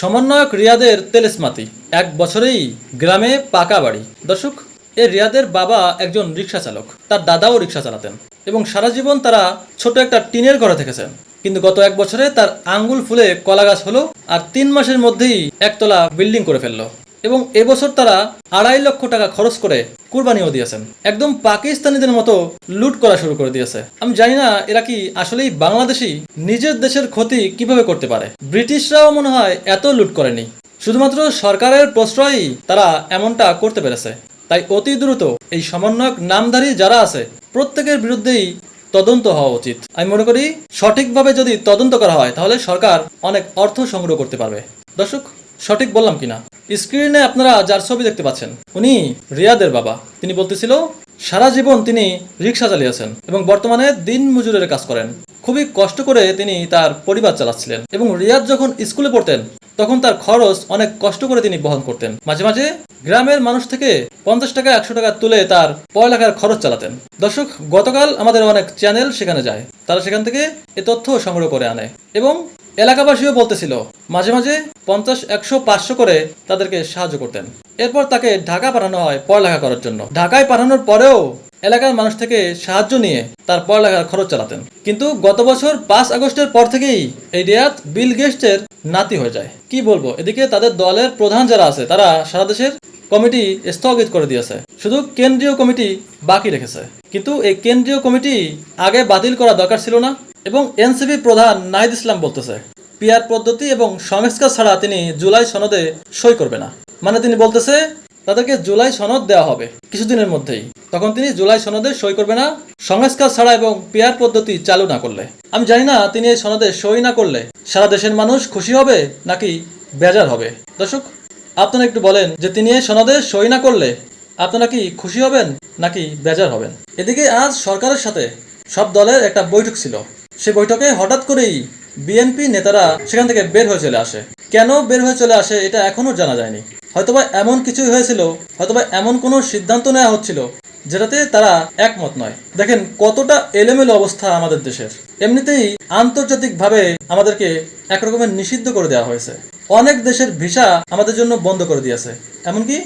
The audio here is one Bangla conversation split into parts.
সমন্বয়ক রিয়াদের তেলেসমাতি। এক বছরেই গ্রামে পাকা বাড়ি। দর্শক, এ রিয়াদের বাবা একজন রিক্সা চালক। তার দাদাও রিক্সা চালাতেন এবং সারা জীবন তারা ছোট একটা টিনের ঘরে থেকেছেন। কিন্তু গত এক বছরে তার আঙ্গুল ফুলে কলা গাছ হলো আর তিন মাসের মধ্যেই একতলা বিল্ডিং করে ফেলল। এবং এবছর তারা আড়াই লক্ষ টাকা খরচ করে কুরবানিও দিয়েছেন। একদম পাকিস্তানিদের মতো লুট করা শুরু করে দিয়েছে। আমি জানি না এরা কি আসলেই বাংলাদেশি, নিজের দেশের ক্ষতি কীভাবে করতে পারে। ব্রিটিশরাও মনে হয় এত লুট করেনি। শুধুমাত্র সরকারের প্রশ্রয়ই তারা এমনটা করতে পেরেছে। তাই অতি দ্রুত এই সমন্বয়ক নামধারী যারা আছে, প্রত্যেকের বিরুদ্ধেই তদন্ত হওয়া উচিত। আমি মনে করি, সঠিকভাবে যদি তদন্ত করা হয়, তাহলে সরকার অনেক অর্থ সংগ্রহ করতে পারবে। দর্শক সঠিক বললাম কিনা? স্ক্রিনে আপনারা যার ছবি দেখতে পাচ্ছেন, উনি রিয়াদের বাবা। তিনি বলতেছিল, সারা জীবন তিনি রিক্সা চালিয়েছেন এবং বর্তমানে দিন মজুরের কাজ করেন। খুবই কষ্ট করে তিনি তার পরিবার চালাচ্ছিলেন এবং রিয়াদ যখন স্কুলে পড়তেন, তখন তার খরচ অনেক কষ্ট করে তিনি বহন করতেন। মাঝে মাঝে গ্রামের মানুষ থেকে পঞ্চাশ টাকা, একশো টাকা তুলে তার পড়ালেখার খরচ চালাতেন। দর্শক, গতকাল আমাদের অনেক চ্যানেল সেখানে যায়। তারা সেখান থেকে এ তথ্য সংগ্রহ করে আনে এবং এলাকাবাসীও বলতেছিল, মাঝে মাঝে পঞ্চাশ, একশো, পাঁচশো করে তাদেরকে সাহায্য করতেন। এরপর তাকে ঢাকা পাঠানো হয় পড়ালেখা করার জন্য। ঢাকায় পাঠানোর পরেও এলাকার মানুষ থেকে সাহায্য নিয়ে তার পড়ালেখার খরচ চালাতেন। কিন্তু গত বছর পাঁচ আগস্টের পর থেকেই এই রিয়াদ বিল গেস্টের নাতি হয়ে যায়। কি বলব, এদিকে তাদের দলের প্রধান যারা আছে, তারা সারা দেশের কমিটি স্থগিত করে দিয়েছে। শুধু কেন্দ্রীয় কমিটি বাকি রেখেছে। কিন্তু এই কেন্দ্রীয় কমিটি আগে বাতিল করা দরকার ছিল না। এবং এনসিপি প্রধান নাহিদ ইসলাম বলতেছে পিয়ার পদ্ধতি এবং সংস্কার ছাড়া তিনি জুলাই সনদে সই করবে না। মানে তিনি বলতেছে, তাদেরকে জুলাই সনদ দেওয়া হবে কিছুদিনের মধ্যেই। তখন তিনি জুলাই সনদে সই করবে না, সংস্কার ছাড়া এবং পিয়ার পদ্ধতি চালু না করলে। আমি জানি না তিনি এই সনদে সই না করলে সারা দেশের মানুষ খুশি হবে নাকি বেজার হবে। দর্শক, আপনারা একটু বলেন যে তিনি এই সনদে সই না করলে আপনারা কি খুশি হবেন নাকি বেজার হবেন? এদিকে আজ সরকারের সাথে সব দলের একটা বৈঠক ছিল। সে বৈঠকে হঠাৎ করেই বিএনপি নেতারা সেখান থেকে বের হয়ে চলে আসে। কেন বের হয়ে চলে আসে এটা এখনও জানা যায়নি। হয়তোবা এমন কিছুই হয়েছিল, হয়তোবা এমন কোনো সিদ্ধান্ত নেওয়া হচ্ছিল, যেটাতে তারা একমত নয়। দেখেন কতটা এলোমেলো অবস্থা আমাদের দেশের। এমনিতেই আন্তর্জাতিকভাবে আমাদেরকে একরকমের নিষিদ্ধ করে দেওয়া হয়েছে। অনেক দেশের ভিসা আমাদের জন্য বন্ধ করে দিয়েছে। এমনকি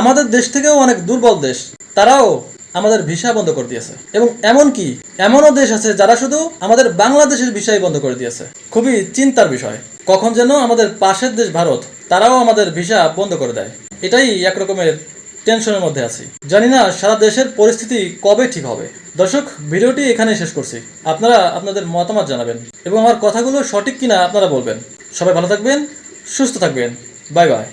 আমাদের দেশ থেকেও অনেক দুর্বল দেশ, তারাও আমাদের ভিসা বন্ধ করে দিয়েছে। এবং এমন কি এমনও দেশ আছে যারা শুধু আমাদের বাংলাদেশের ভিসাই বন্ধ করে দিয়েছে। খুবই চিন্তার বিষয়। কখন যেন আমাদের পাশের দেশ ভারত, তারাও আমাদের ভিসা বন্ধ করে দেয়। এটাই একরকমের টেনশনের মধ্যে আছি। জানি না সারা দেশের পরিস্থিতি কবে ঠিক হবে। দর্শক, ভিডিওটি এখানে শেষ করছি। আপনারা আপনাদের মতামত জানাবেন এবং আমার কথাগুলো সঠিক কিনা আপনারা বলবেন। সবাই ভালো থাকবেন, সুস্থ থাকবেন। Bye bye.